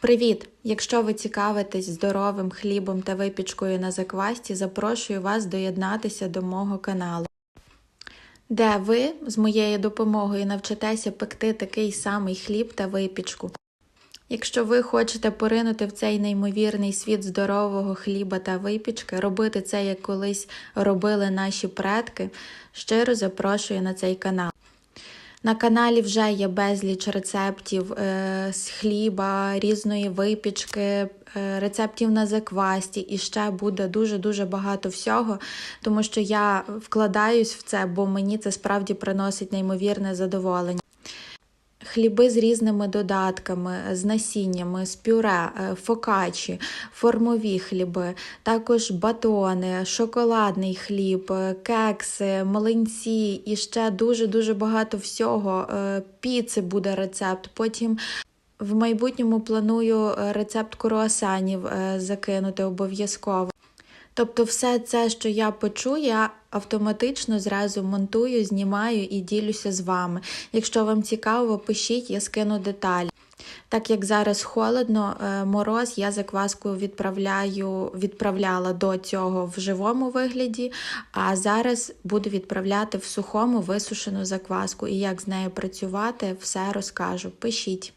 Привіт! Якщо ви цікавитесь здоровим хлібом та випічкою на заквасті, запрошую вас доєднатися до мого каналу, де ви з моєю допомогою навчитеся пекти такий самий хліб та випічку. Якщо ви хочете поринути в цей неймовірний світ здорового хліба та випічки, робити це, як колись робили наші предки, щиро запрошую на цей канал. На каналі вже є безліч рецептів е, з хліба, різної випічки, е, рецептів на заквасті, і ще буде дуже-дуже багато всього, тому що я вкладаюсь в це, бо мені це справді приносить неймовірне задоволення. Хліби з різними додатками, з насіннями, з пюре, е, фокачі, формові хліби, також батони, шоколадний хліб, е, кекси, млинці і ще дуже-дуже багато всього. Е, Піци буде рецепт. Потім в майбутньому планую рецепт круасанів закинути обов'язково. Тобто, все це, що я печу, я автоматично зразу монтую, знімаю і ділюся з вами. Якщо вам цікаво, пишіть, я скину деталі. Так як зараз холодно, е, мороз, я закваску відправляю, відправляла до цього в живому вигляді, а зараз буду відправляти в сухому висушену закваску. І як з нею працювати, все розкажу. Пишіть.